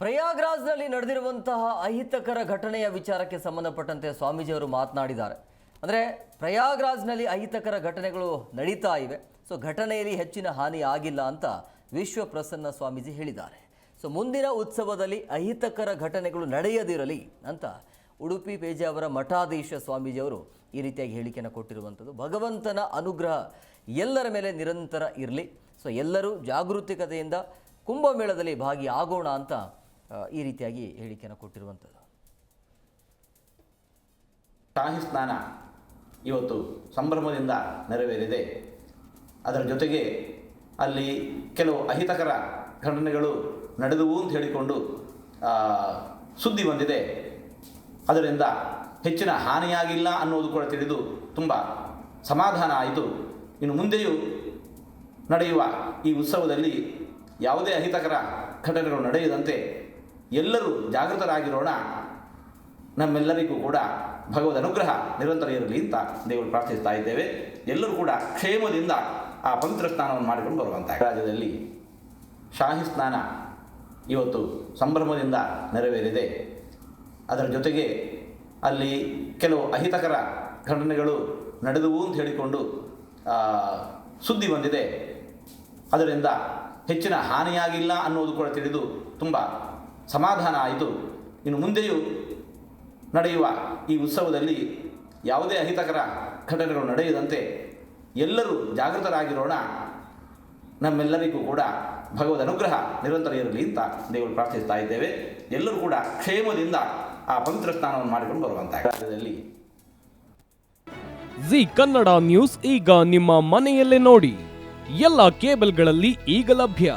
ಪ್ರಯಾಗ್ರಾಜ್ನಲ್ಲಿ ನಡೆದಿರುವಂತಹ ಅಹಿತಕರ ಘಟನೆಯ ವಿಚಾರಕ್ಕೆ ಸಂಬಂಧಪಟ್ಟಂತೆ ಸ್ವಾಮೀಜಿಯವರು ಮಾತನಾಡಿದ್ದಾರೆ. ಅಂದರೆ ಪ್ರಯಾಗ್ರಾಜ್ನಲ್ಲಿ ಅಹಿತಕರ ಘಟನೆಗಳು ನಡೀತಾ ಇವೆ. ಸೊ ಘಟನೆಯಲ್ಲಿ ಹೆಚ್ಚಿನ ಹಾನಿ ಆಗಿಲ್ಲ ಅಂತ ವಿಶ್ವ ಪ್ರಸನ್ನ ಸ್ವಾಮೀಜಿ ಹೇಳಿದ್ದಾರೆ. ಸೊ ಮುಂದಿನ ಉತ್ಸವದಲ್ಲಿ ಅಹಿತಕರ ಘಟನೆಗಳು ನಡೆಯದಿರಲಿ ಅಂತ ಉಡುಪಿ ಪೇಜಾವರ ಮಠಾಧೀಶ ಸ್ವಾಮೀಜಿಯವರು ಈ ರೀತಿಯಾಗಿ ಹೇಳಿಕೆಯನ್ನು ಕೊಟ್ಟಿರುವಂಥದ್ದು. ಭಗವಂತನ ಅನುಗ್ರಹ ಎಲ್ಲರ ಮೇಲೆ ನಿರಂತರ ಇರಲಿ. ಸೊ ಎಲ್ಲರೂ ಜಾಗೃತಿಕತೆಯಿಂದ ಕುಂಭಮೇಳದಲ್ಲಿ ಭಾಗಿಯಾಗೋಣ ಅಂತ ಈ ರೀತಿಯಾಗಿ ಹೇಳಿಕೆಯನ್ನು ಕೊಟ್ಟಿರುವಂಥದ್ದು. ಶಾಹಿ ಸ್ನಾನ ಇವತ್ತು ಸಂಭ್ರಮದಿಂದ ನೆರವೇರಿದೆ. ಅದರ ಜೊತೆಗೆ ಅಲ್ಲಿ ಕೆಲವು ಅಹಿತಕರ ಘಟನೆಗಳು ನಡೆದವು ಅಂತ ಹೇಳಿಕೊಂಡು ಸುದ್ದಿ ಬಂದಿದೆ. ಅದರಿಂದ ಹೆಚ್ಚಿನ ಹಾನಿಯಾಗಿಲ್ಲ ಅನ್ನೋದು ಕೂಡ ತಿಳಿದು ತುಂಬ ಸಮಾಧಾನ ಆಯಿತು. ಇನ್ನು ಮುಂದೆಯೂ ನಡೆಯುವ ಈ ಉತ್ಸವದಲ್ಲಿ ಯಾವುದೇ ಅಹಿತಕರ ಘಟನೆಗಳು ನಡೆಯದಂತೆ ಎಲ್ಲರೂ ಜಾಗೃತರಾಗಿರೋಣ. ನಮ್ಮೆಲ್ಲರಿಗೂ ಕೂಡ ಭಗವದ್ ಅನುಗ್ರಹ ನಿರಂತರ ಇರಲಿ ಅಂತ ದೇವರು ಪ್ರಾರ್ಥಿಸ್ತಾ ಇದ್ದೇವೆ. ಎಲ್ಲರೂ ಕೂಡ ಕ್ಷೇಮದಿಂದ ಆ ಪವಿತ್ರ ಸ್ನಾನವನ್ನು ಮಾಡಿಕೊಂಡು ಬರುವಂಥ ರಾಜ್ಯದಲ್ಲಿ ಶಾಹಿ ಸ್ನಾನ ಇವತ್ತು ಸಂಭ್ರಮದಿಂದ ನೆರವೇರಿದೆ. ಅದರ ಜೊತೆಗೆ ಅಲ್ಲಿ ಕೆಲವು ಅಹಿತಕರ ಘಟನೆಗಳು ನಡೆದವು ಅಂತ ಹೇಳಿಕೊಂಡು ಸುದ್ದಿ ಬಂದಿದೆ. ಅದರಿಂದ ಹೆಚ್ಚಿನ ಹಾನಿಯಾಗಿಲ್ಲ ಅನ್ನೋದು ಕೂಡ ತಿಳಿದು ತುಂಬ ಸಮಾಧಾನ ಆಯಿತು. ಇನ್ನು ಮುಂದೆಯೂ ನಡೆಯುವ ಈ ಉತ್ಸವದಲ್ಲಿ ಯಾವುದೇ ಅಹಿತಕರ ಘಟನೆಗಳು ನಡೆಯದಂತೆ ಎಲ್ಲರೂ ಜಾಗೃತರಾಗಿರೋಣ. ನಮ್ಮೆಲ್ಲರಿಗೂ ಕೂಡ ಭಗವದ್ ಅನುಗ್ರಹ ನಿರಂತರ ಇರಲಿ ಅಂತ ದೇವರು ಪ್ರಾರ್ಥಿಸ್ತಾ ಇದ್ದೇವೆ. ಎಲ್ಲರೂ ಕೂಡ ಕ್ಷೇಮದಿಂದ ಆ ಪವಿತ್ರ ಸ್ನಾನವನ್ನು ಮಾಡಿಕೊಂಡು ಬರುವಂತಹ ಕಾರ್ಯದಲ್ಲಿ. ಜಿ ಕನ್ನಡ ನ್ಯೂಸ್ ಈಗ ನಿಮ್ಮ ಮನೆಯಲ್ಲೇ ನೋಡಿ. ಎಲ್ಲ ಕೇಬಲ್ಗಳಲ್ಲಿ ಈಗ ಲಭ್ಯ.